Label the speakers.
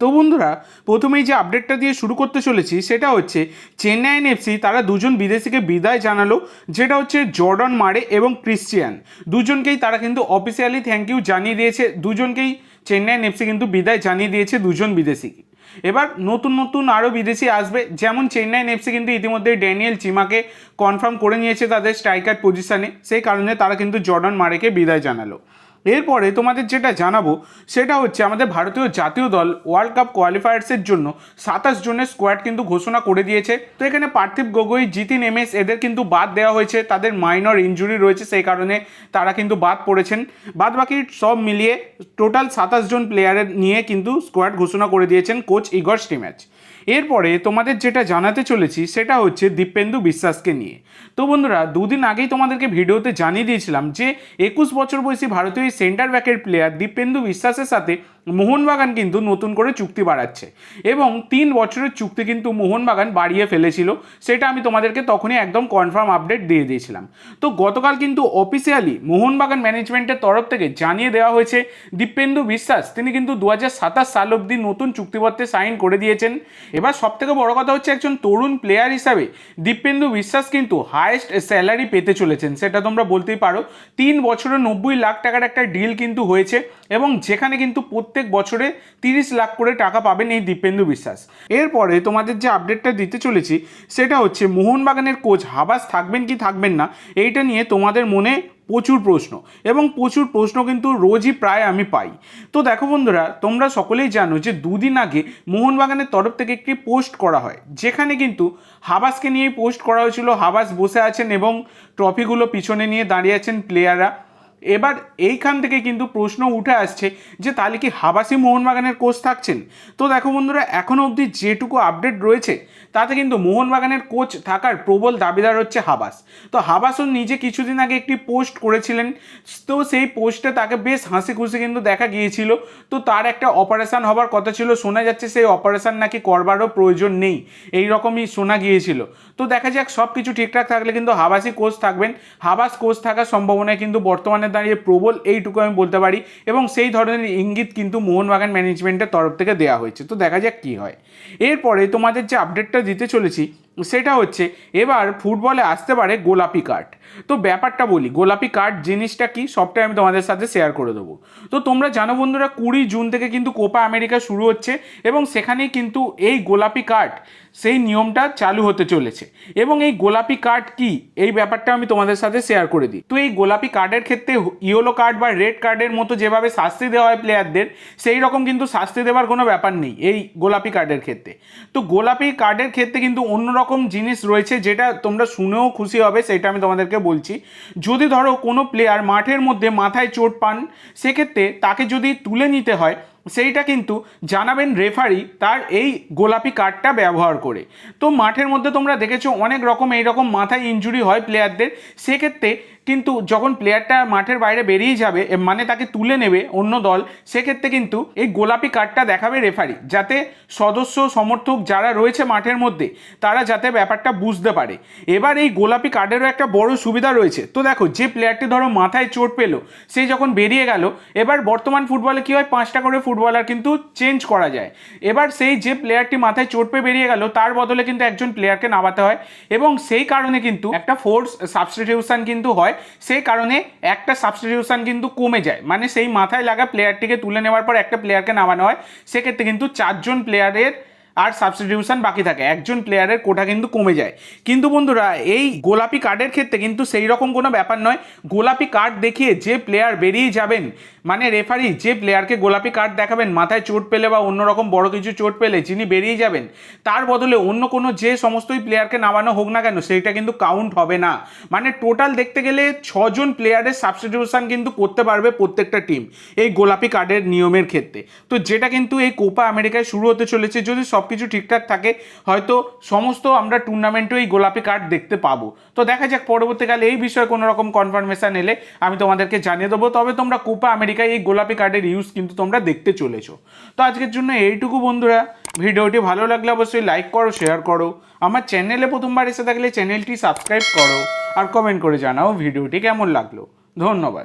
Speaker 1: তো বন্ধুরা, প্রথমেই যে আপডেটটা দিয়ে শুরু করতে চলেছি, সেটা হচ্ছে চেন্নাইন এফসি তারা দুজন বিদেশিকে বিদায় জানালো, যেটা হচ্ছে জর্ডন মারে এবং ক্রিশ্চিয়ান। দুজনকেই তারা কিন্তু অফিসিয়ালি থ্যাংক ইউ জানিয়ে দিয়েছে, দুজনকেই চেন্নাইন এফসি কিন্তু বিদায় জানিয়ে দিয়েছে দুজন বিদেশিকে। এবার নতুন নতুন আরও বিদেশি আসবে, যেমন চেন্নাইন এফসি কিন্তু ইতিমধ্যে ড্যানিয়েল চিমাকে কনফার্ম করে নিয়েছে তাদের স্ট্রাইকার পজিশানে সেই কারণে তারা কিন্তু জর্ডন মারেকে বিদায় জানালো। এরপরে তোমাদের যেটা জানাব, সেটা হচ্ছে আমাদের ভারতীয় জাতীয় দল ওয়ার্ল্ড কাপ কোয়ালিফায়ার্সের জন্য সাতাশ জনের স্কোয়াড কিন্তু ঘোষণা করে দিয়েছে। তো এখানে পার্থিব গগৈ, জিতিন এমএস এদের কিন্তু বাদ দেওয়া হয়েছে। তাদের মাইনর ইঞ্জুরি রয়েছে, সেই কারণে তারা কিন্তু বাদ পড়েছেন। বাদ বাকি সব মিলিয়ে টোটাল সাতাশ জন প্লেয়ারের নিয়ে কিন্তু স্কোয়াড ঘোষণা করে দিয়েছেন কোচ ইগর স্টিম্যাচ এরপরে তোমাদের যেটা জানাতে চলেছি সেটা হচ্ছে দীপেন্দু বিশ্বাসকে নিয়ে। তো বন্ধুরা, দুদিন আগেই তোমাদেরকে ভিডিওতে জানিয়ে দিয়েছিলাম যে, একুশ বছর বয়সী ভারতীয় সেন্টার ব্যাকের প্লেয়ার দীপেন্দু বিশ্বাসের সাথে মোহনবাগান কিন্তু নতুন করে চুক্তি বাড়াচ্ছে। এবং তিন বছরের চুক্তি কিন্তু মোহনবাগান বাড়িয়ে ফেলেছিল, সেটা আমি তোমাদেরকে তখনই একদম কনফার্ম আপডেট দিয়ে দিয়েছিলাম। তো গতকাল কিন্তু অফিসিয়ালি মোহনবাগান ম্যানেজমেন্টের তরফ থেকে জানিয়ে দেওয়া হয়েছে, দীপেন্দু বিশ্বাস, তিনি কিন্তু দু হাজার সাতাশ সাল অবধি নতুন চুক্তিপত্রে সাইন করে দিয়েছেন। এবার সবথেকে বড় কথা হচ্ছে একজন তরুণ প্লেয়ার হিসাবে দীপেন্দু বিশ্বাস কিন্তু হায়েস্ট স্যালারি পেতে চলেছেন, সেটা তোমরা বলতেই পারো। তিন বছরে নব্বই লাখ টাকার একটা ডিল কিন্তু হয়েছে, এবং যেখানে কিন্তু বছরে তিরিশ লাখ করে টাকা পাবেন এই দীপেন্দু বিশ্বাস। এরপরে তোমাদের যে আপডেটটা দিতে চলেছি, সেটা হচ্ছে মোহনবাগানের কোচ হাবাস থাকবেন কি থাকবেন না, এইটা নিয়ে তোমাদের মনে প্রচুর প্রশ্ন। এবং প্রচুর প্রশ্ন কিন্তু রোজই প্রায় আমি পাই। তো দেখো বন্ধুরা, তোমরা সকলেই জানো যে দুদিন আগে মোহনবাগানের তরফ থেকে একটি পোস্ট করা হয়। যেখানে কিন্তু হাবাসকে নিয়ে পোস্ট করা হয়েছিল। হাবাস বসে আছেন এবং ট্রফিগুলো পিছনে নিয়ে দাঁড়িয়ে আছেন প্লেয়াররা এবার এইখান থেকে কিন্তু প্রশ্ন উঠে আসছে যে তাহলে কি হাবাসি মোহনবাগানের কোচ থাকছেন? তো দেখো বন্ধুরা এখনও অবধি যেটুকু আপডেট রয়েছে, তাতে কিন্তু মোহনবাগানের কোচ থাকার প্রবল দাবিদার হচ্ছে হাবাস। তো হাবাসও নিজে কিছুদিন আগে একটি পোস্ট করেছিলেন, তো সেই পোস্টে তাকে বেশ হাসি খুশি কিন্তু দেখা গিয়েছিল। তো তার একটা অপারেশন হবার কথা ছিল, শোনা যাচ্ছে সেই অপারেশন নাকি করবারও প্রয়োজন নেই, এই রকমই শোনা গিয়েছিল। তো দেখা যাক সব কিছু ঠিকঠাক থাকলে কিন্তু হাবাসি কোচ থাকবেন। হাবাস কোচ থাকার সম্ভাবনায় কিন্তু বর্তমানে দাঁড়িয়ে প্রবল এইটুকু আমি বলতে পারি এবং সেই ধরনের ইঙ্গিত কিন্তু মোহনবাগান ম্যানেজমেন্টের তরফ থেকে দেওয়া হয়েছে। তো দেখা যাক কী হয়। এরপরে তোমাদের যে আপডেটটা দিতে চলেছি সেটা হচ্ছে, এবার ফুটবলে আসতে পারে গোলাপি কার্ড তো ব্যাপারটা বলি, গোলাপি কার্ড জিনিসটা কি? সবটাই আমি তোমাদের সাথে শেয়ার করে দেবো। তো তোমরা জানো বন্ধুরা, কুড়ি জুন থেকে কিন্তু কোপা আমেরিকা শুরু হচ্ছে এবং সেখানেই কিন্তু এই গোলাপি কার্ড সেই নিয়মটা চালু হতে চলেছে। এবং এই গোলাপি কার্ড কি? এই ব্যাপারটা আমি তোমাদের সাথে শেয়ার করে দিই। তো এই গোলাপি কার্ডের ক্ষেত্রে ইয়েলো কার্ড বা রেড কার্ডের মতো যেভাবে শাস্তি দেওয়া হয় প্লেয়ারদের সেই রকম কিন্তু শাস্তি দেওয়ার কোনো ব্যাপার নেই এই গোলাপি কার্ডের ক্ষেত্রে। তো গোলাপি কার্ডের ক্ষেত্রে কিন্তু অন্যরকম জিনিস রয়েছে যেটা তোমরা শুনেও খুশি হবে, সেটা আমি তোমাদেরকে বলছি। যদি ধরো কোনো প্লেয়ার মাঠের মধ্যে মাথায় চোট পান, সেক্ষেত্রে তাকে যদি তুলে নিতে হয় সেইটা কিন্তু জানাবেন রেফারি তার এই গোলাপি কার্ডটা ব্যবহার করে। তো মাঠের মধ্যে তোমরা দেখেছ অনেক রকম এই রকম মাথায় ইঞ্জুরি হয় প্লেয়ারদের সেক্ষেত্রে কিন্তু যখন প্লেয়ারটা মাঠের বাইরে বেরিয়ে যাবে মানে তাকে তুলে নেবে অন্য দল, সেক্ষেত্রে কিন্তু এই গোলাপি কার্ডটা দেখাবে রেফারি। যাতে সদস্য, সমর্থক যারা রয়েছে মাঠের মধ্যে, তারা যাতে ব্যাপারটা বুঝতে পারে। এবার এই গোলাপি কার্ডেরও একটা বড় সুবিধা রয়েছে। তো দেখো, যে প্লেয়ারটি ধরো মাথায় চোট পেল, সে যখন বেরিয়ে গেল, এবার বর্তমান ফুটবলে কী হয়? পাঁচটা করে ফুটবলার কিন্তু চেঞ্জ করা যায়। এবার সেই যে প্লেয়ারটি মাথায় চোট পেয়ে বেরিয়ে গেল, তার বদলে কিন্তু একজন প্লেয়ারকে নামাতে হয় এবং সেই কারণে কিন্তু একটা ফোর্স সাবস্টিটিউশন কিন্তু হয়। সেই কারণে একটা সাবস্টিটিউশন কিন্তু কমে যায়। মানে সেই মাথায় লাগা প্লেয়ারটিকে তুলে নেওয়ার পর একটা প্লেয়ারকে নামানো হয়। সেক্ষেত্রে কিন্তু চারজন প্লেয়ারের আর সাবস্টিটিউশন বাকি থাকে। একজন প্লেয়ারের কোটা কিন্তু কমে যায়। কিন্তু বন্ধুরা, এই গোলাপি কার্ডের ক্ষেত্রে কিন্তু সেই রকম কোনো ব্যাপার নয়। গোলাপি কার্ড দেখিয়ে যে প্লেয়ার বেরিয়ে যাবেন মানে রেফারি যে প্লেয়ারকে গোলাপি কার্ড দেখাবেন, মাথায় চোট পেলে বা অন্যরকম বড় কিছু চোট পেলে যিনি বেরিয়ে যাবেন, তার বদলে অন্য কোনো যে সমস্তই প্লেয়ারকে নামানো হোক না কেন, সেইটা কিন্তু কাউন্ট হবে না। মানে টোটাল দেখতে গেলে ছজন প্লেয়ারের সাবস্টিটিউশন কিন্তু করতে পারবে প্রত্যেকটা টিম এই গোলাপি কার্ডের নিয়মের ক্ষেত্রে। তো যেটা কিন্তু এই কোপা আমেরিকায় শুরু হতে চলেছে, যদি সব কিছু ঠিকঠাক থাকে, হয়তো সমস্ত আমরা টুর্নামেন্টেও এই গোলাপি কার্ড দেখতে পাবো। তো দেখা যাক, পরবর্তীকালে এই বিষয়ে কোনো রকম কনফার্মেশন এলে আমি তোমাদেরকে জানিয়ে দেবো। তবে তোমরা কোপা আমেরিকায় এই গোলাপি কার্ডের ইউজ কিন্তু তোমরা দেখতে চলেছো। তো আজকের জন্য এইটুকু বন্ধুরা। ভিডিওটি ভালো লাগলে অবশ্যই লাইক করো শেয়ার করো। আমার চ্যানেলে প্রথমবার এসে থাকলে চ্যানেলটি সাবস্ক্রাইব করো। আর কমেন্ট করে জানাও ভিডিওটি কেমন লাগল। ধন্যবাদ।